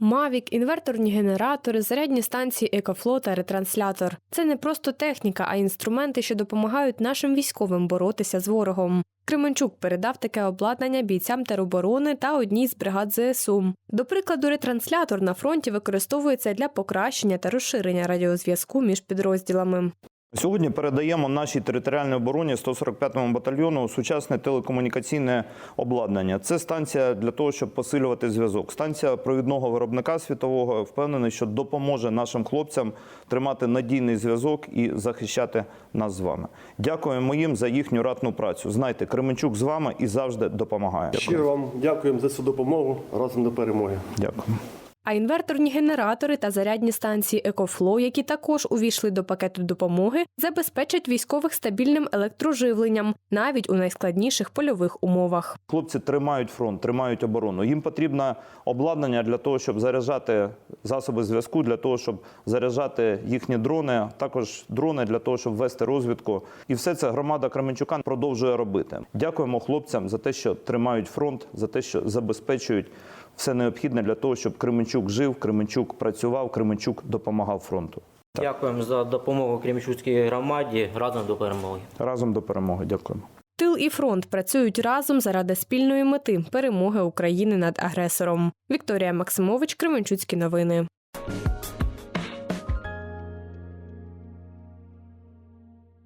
Мавік, інверторні генератори, зарядні станції Екофло та ретранслятор це не просто техніка, а інструменти, що допомагають нашим військовим боротися з ворогом. Кременчук передав таке обладнання бійцям тероборони та одній з бригад ЗСУ. До прикладу, ретранслятор на фронті використовується для покращення та розширення радіозв'язку між підрозділами. Сьогодні передаємо нашій територіальній обороні 145-му батальйону сучасне телекомунікаційне обладнання. Це станція для того, щоб посилювати зв'язок. Станція провідного виробника світового впевнений, що допоможе нашим хлопцям тримати надійний зв'язок і захищати нас з вами. Дякуємо їм за їхню ратну працю. Знайте, Кременчук з вами і завжди допомагає. Щиро вам дякуємо за цю допомогу разом до перемоги. Дякую. А інверторні генератори та зарядні станції Екофло, які також увійшли до пакету допомоги, забезпечать військових стабільним електроживленням навіть у найскладніших польових умовах. Хлопці тримають фронт, тримають оборону. Їм потрібне обладнання для того, щоб заряджати засоби зв'язку, для того, щоб заряджати їхні дрони, також дрони для того, щоб вести розвідку. І все це громада Кременчука продовжує робити. Дякуємо хлопцям за те, що тримають фронт, за те, що забезпечують все необхідне для того, щоб Кременчук жив, Кременчук працював, Кременчук допомагав фронту. Дякуємо за допомогу Кременчуцькій громаді разом до перемоги. Разом до перемоги. Дякуємо. Тил і фронт працюють разом заради спільної мети перемоги України над агресором. Вікторія Максимович, Кременчуцькі новини.